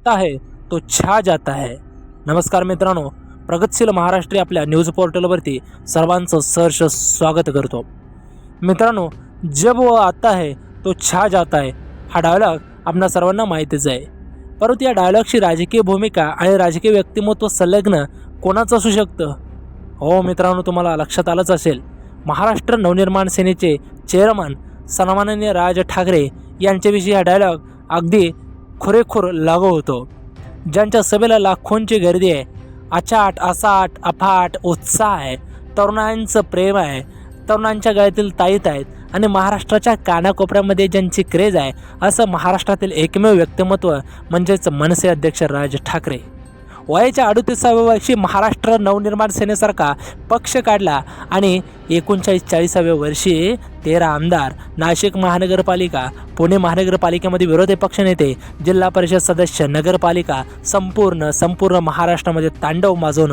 आता है तो छा जाता है। नमस्कार मित्रांनो प्रगतशील महाराष्ट्र आपल्या न्यूज पोर्टलवरती सर्वांचं सहर्ष स्वागत करतो. मित्रांनो जब व आता है तो छा जाता है. हा डायलॉग आपणा सर्वांना माहितीच आहे. परंतु या डायलॉगची राजकीय भूमिका आणि राजकीय व्यक्तिमत्व संलग्न कोणाचं असू शकतं? हो मित्रांनो तुम्हाला लक्षात आलंच असेल. महाराष्ट्र नवनिर्माण सेनेचे चेअरमन सन्माननीय राज ठाकरे यांच्याविषयी हा डायलॉग अगदी खोरेखोर लागू होतो. ज्यांच्या सभेला लाखोंची गर्दी आहे अचाट असाट अफाट उत्साह आहे तरुणांचं प्रेम आहे तरुणांच्या गळ्यातील ताईत आहेत आणि महाराष्ट्राच्या कानाकोपऱ्यामध्ये ज्यांची क्रेज आहे असं महाराष्ट्रातील एकमेव व्यक्तिमत्व म्हणजेच मनसे अध्यक्ष राज ठाकरे. वयाच्या अडतीसाव्या वर्षी महाराष्ट्र नवनिर्माण सेनेसारखा पक्ष काढला आणि एकोणचाळीस चाळीसाव्या वर्षी तेरा आमदार नाशिक महानगरपालिका पुणे महानगरपालिकेमध्ये विरोधी पक्षनेते जिल्हा परिषद सदस्य नगरपालिका संपूर्ण संपूर्ण महाराष्ट्रामध्ये तांडव माजून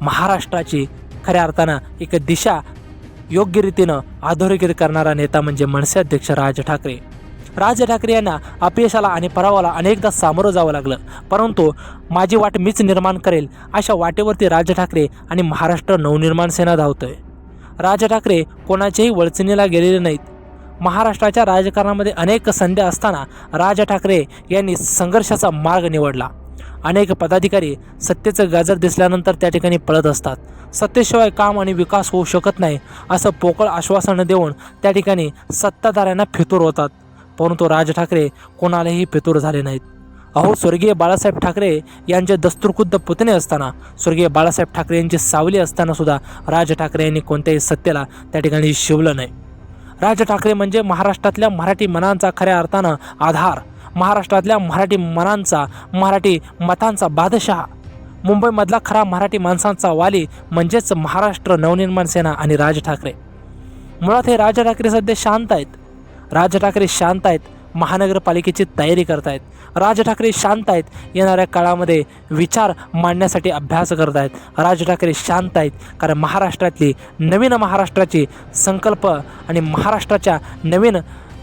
महाराष्ट्राची खऱ्या अर्थानं एक दिशा योग्य रीतीनं अधोरेखित करणारा नेता म्हणजे मनसे अध्यक्ष राज ठाकरे. राज ठाकरे यांना अपयशाला आणि परावाला अनेकदा सामोरं जावं लागलं. परंतु माझी वाट मीच निर्माण करेल अशा वाटेवरती राज ठाकरे आणि महाराष्ट्र नवनिर्माण सेना धावतोय. राज ठाकरे कोणाच्याही वळचणीला गेलेले नाहीत. महाराष्ट्राच्या राजकारणामध्ये अनेक संध्या असताना राज ठाकरे यांनी संघर्षाचा मार्ग निवडला. अनेक पदाधिकारी सत्तेचं गाजर दिसल्यानंतर त्या ठिकाणी पळत असतात. सत्तेशिवाय काम आणि विकास होऊ शकत नाही असं पोकळ आश्वासनं देऊन त्या ठिकाणी सत्ताधाऱ्यांना फितूर होतात. परंतु राज ठाकरे कोणालाही फितूर झाले नाहीत. अहो स्वर्गीय बाळासाहेब ठाकरे यांचे दस्तुरखुद्द पुतणे असताना स्वर्गीय बाळासाहेब ठाकरे यांची सावली असताना सुद्धा राज ठाकरे यांनी कोणत्याही सत्तेला त्या ठिकाणी शिवलं नाही. राज ठाकरे म्हणजे महाराष्ट्रातल्या मराठी मनांचा खऱ्या अर्थानं आधार महाराष्ट्रातल्या मराठी मनांचा मराठी मतांचा बादशहा. मुंबईमधला खरा मराठी माणसांचा वाली म्हणजेच महाराष्ट्र नवनिर्माण सेना आणि राज ठाकरे. मुळात हे राज ठाकरे सध्या शांत आहेत. राज ठाकरे शांत आहेत महानगरपालिकेची तयारी करतायत राज ठाकरे शांत आहेत येणाऱ्या काळामध्ये विचार मांडण्यासाठी अभ्यास करत आहेत. राज ठाकरे शांत आहेत कारण महाराष्ट्रातली नवीन महाराष्ट्राची संकल्प आणि महाराष्ट्राच्या नवीन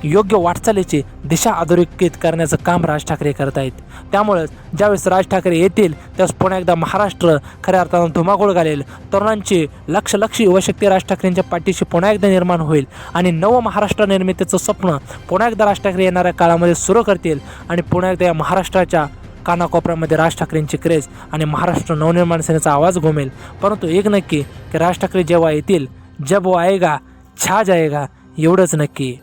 योग्य वाटचालीची दिशा अधोरेखित करण्याचं काम राज ठाकरे करत आहेत. त्यामुळेच ज्यावेळेस राज ठाकरे येतील त्यावेळेस पुन्हा एकदा महाराष्ट्र खऱ्या अर्थानं धुमाकूळ घालेल. तरुणांची लक्ष लक्ष युवशक्ती राज ठाकरेंच्या पाठीशी पुन्हा एकदा निर्माण होईल आणि नव महाराष्ट्र निर्मितीचं स्वप्न पुन्हा एकदा राज ठाकरे येणाऱ्या काळामध्ये सुरू करतील आणि पुन्हा एकदा या महाराष्ट्राच्या कानाकोपऱ्यामध्ये राज ठाकरेंची क्रेज आणि महाराष्ट्र नवनिर्माण सेनेचा आवाज घुमेल. परंतु एक नक्की की राज ठाकरे जेव्हा येतील जब वो आएगा छा जाएगा एवढंच नक्की.